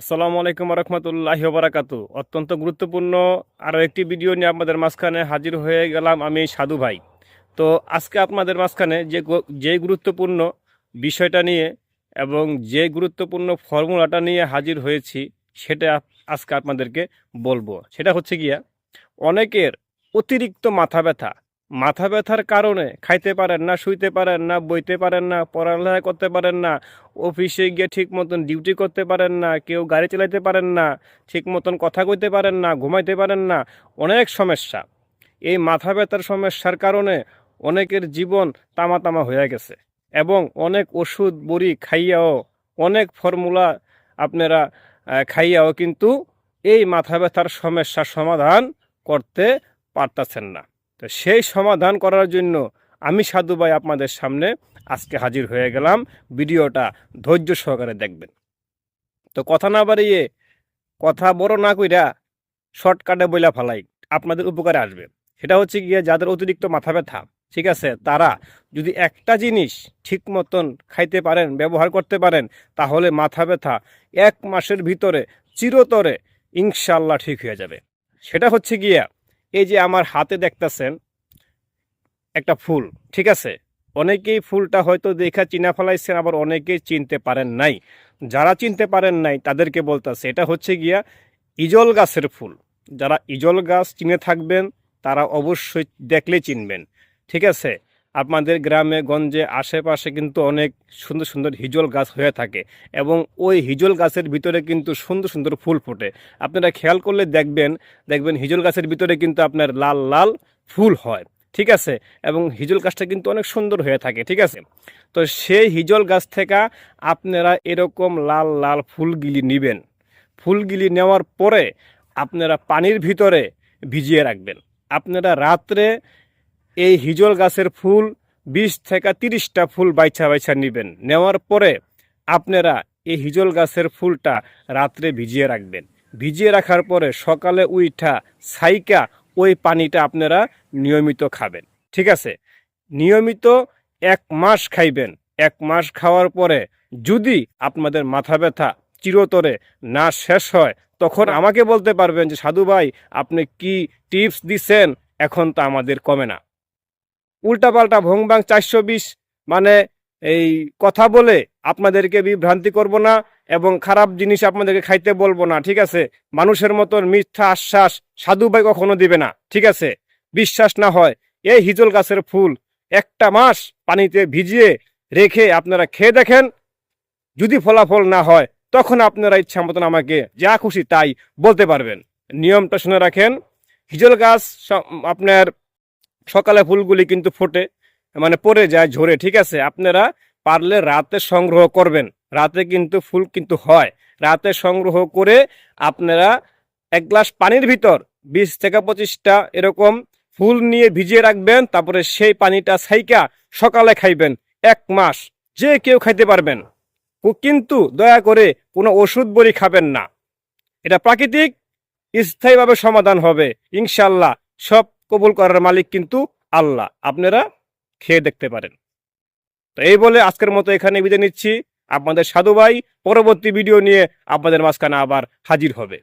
আসসালামু আলাইকুম রহমতুল্লাহ বারাকাতু অত্যন্ত গুরুত্বপূর্ণ আরও একটি ভিডিও নিয়ে আপনাদের মাঝখানে হাজির হয়ে গেলাম আমি সাধু ভাই। তো আজকে আপনাদের মাঝখানে যে যে গুরুত্বপূর্ণ বিষয়টা নিয়ে এবং যে গুরুত্বপূর্ণ ফর্মুলাটা নিয়ে হাজির হয়েছি, সেটা আজকে আপনাদেরকে বলব। সেটা হচ্ছে গিয়া, অনেকের অতিরিক্ত মাথা ব্যথা মাথা ব্যথার কারণে খাইতে পারেন না, শুইতে পারেন না, বইতে পারেন না, পড়ালেখা করতে পারেন না, অফিসে গিয়ে ঠিক মতন ডিউটি করতে পারেন না, কেউ গাড়ি চালাইতে পারেন না, ঠিক মতন কথা কইতে পারেন না, ঘুমাইতে পারেন না, অনেক সমস্যা। এই মাথা ব্যথার সমস্যার কারণে অনেকের জীবন তামা তামা হয়ে গেছে এবং অনেক ওষুধ, বড়ি খাইয়াও, অনেক ফর্মুলা আপনারা খাইয়াও কিন্তু এই মাথা ব্যথার সমস্যার সমাধান করতে পারতেছেন না। তো সেই সমাধান করার জন্য আমি সাধু ভাই আপনাদের সামনে আজকে হাজির হয়ে গেলাম। ভিডিওটা ধৈর্য সহকারে দেখবেন। তো কথা না বাড়িয়ে, কথা বড় না কইরা শর্টকাটে বইলা ফালাই, আপনাদের উপকারে আসবে। সেটা হচ্ছে গিয়ে যাদের অতিরিক্ত মাথা ব্যথা, ঠিক আছে? তারা যদি একটা জিনিস ঠিক মতন খাইতে পারেন, ব্যবহার করতে পারেন, তাহলে মাথা ব্যথা এক মাসের ভিতরে চিরতরে ইনশাল্লাহ ঠিক হয়ে যাবে। সেটা হচ্ছে গিয়া এই যে আমার হাতে দেখতেছেন একটা ফুল, ঠিক আছে? অনেকেই ফুলটা হয়তো দেখা চিনা ফেলাইছেন, আবার অনেকেই চিনতে পারেন নাই। যারা চিনতে পারেন নাই, তাদেরকে বলতেছে, এটা হচ্ছে গিয়া ইজল গাছের ফুল। যারা ইজল গাছ চিনে থাকবেন, তারা অবশ্যই দেখলে চিনবেন, ঠিক আছে? আপনাদের গ্রামে, গঞ্জে, আশেপাশে কিন্তু অনেক সুন্দর সুন্দর হিজল গাছ হয়ে থাকে এবং ওই হিজল গাছের ভিতরে কিন্তু সুন্দর সুন্দর ফুল ফোটে। আপনারা খেয়াল করলে দেখবেন দেখবেন হিজল গাছের ভিতরে কিন্তু আপনার লাল লাল ফুল হয়, ঠিক আছে? এবং হিজল গাছটা কিন্তু অনেক সুন্দর হয়ে থাকে, ঠিক আছে? তো সেই হিজল গাছ থেকে আপনারা এরকম লাল লাল ফুলগুলি নেবেন। ফুলগুলি নেওয়ার পরে আপনারা পানির ভিতরে ভিজিয়ে রাখবেন। আপনারা রাত্রে এই হিজল গাছের ফুল বিশ থেকে তিরিশটা ফুল বাইছা বাইছা নেবেন। নেওয়ার পরে আপনারা এই হিজল গাছের ফুলটা রাত্রে ভিজিয়ে রাখবেন। ভিজিয়ে রাখার পরে সকালে উইঠা সাইকা ওই পানিটা আপনারা নিয়মিত খাবেন। ঠিক আছে? নিয়মিত এক মাস খাইবেন। এক মাস খাওয়ার পরে যদি আপনাদের মাথা ব্যথা চিরতরে না শেষ হয়, তখন আমাকে বলতে পারবেন যে, সাধু ভাই, আপনি কি টিপস দিচ্ছেন? এখন তো আমাদের কমে না। উল্টাপাল্টা ভংবাং চারশো বিশ মানে এই কথা বলে আপনাদেরকে বিভ্রান্তি করব না এবং খারাপ জিনিস আপনাদেরকে খাইতে বলব না, ঠিক আছে? মানুষের মতন মিথ্যা আশ্বাস সাধু ভাই কখনো দিবে না, ঠিক আছে? বিশ্বাস না হয়, এই হিজল গাছের ফুল একটা মাস পানিতে ভিজিয়ে রেখে আপনারা খেয়ে দেখেন, যদি ফলাফল না হয়, তখন আপনারা ইচ্ছা মতন আমাকে যা খুশি তাই বলতে পারবেন। নিয়মটা শুনে রাখেন, হিজল গাছ আপনার সকালে ফুলগুলি কিন্তু ফোটে মানে পড়ে যায় ঝরে, ঠিক আছে? আপনারা পারলে রাতে সংগ্রহ করবেন। রাতে কিন্তু ফুল কিন্তু হয়। রাতে সংগ্রহ করে আপনারা এক গ্লাস পানির ভিতর বিশ থেকে পঁচিশটা এরকম ফুল নিয়ে ভিজিয়ে রাখবেন, তারপরে সেই পানিটা সাইকা সকালে খাইবেন, এক মাস। যে কেউ খাইতে পারবেন। কিন্তু দয়া করে কোনো ওষুধ বড়ি খাবেন না। এটা প্রাকৃতিক, স্থায়ীভাবে সমাধান হবে, ইনশাল্লাহ। সব কবুল করার মালিক কিন্তু আল্লাহ। আপনারা খেয়ে দেখতে পারেন। তো এই বলে আজকের মতো এখানে বিদায় নিচ্ছি। আপনাদের সাধু ভাই, পরবর্তী ভিডিও নিয়ে আপনাদের মাঝখানে আবার হাজির হবে।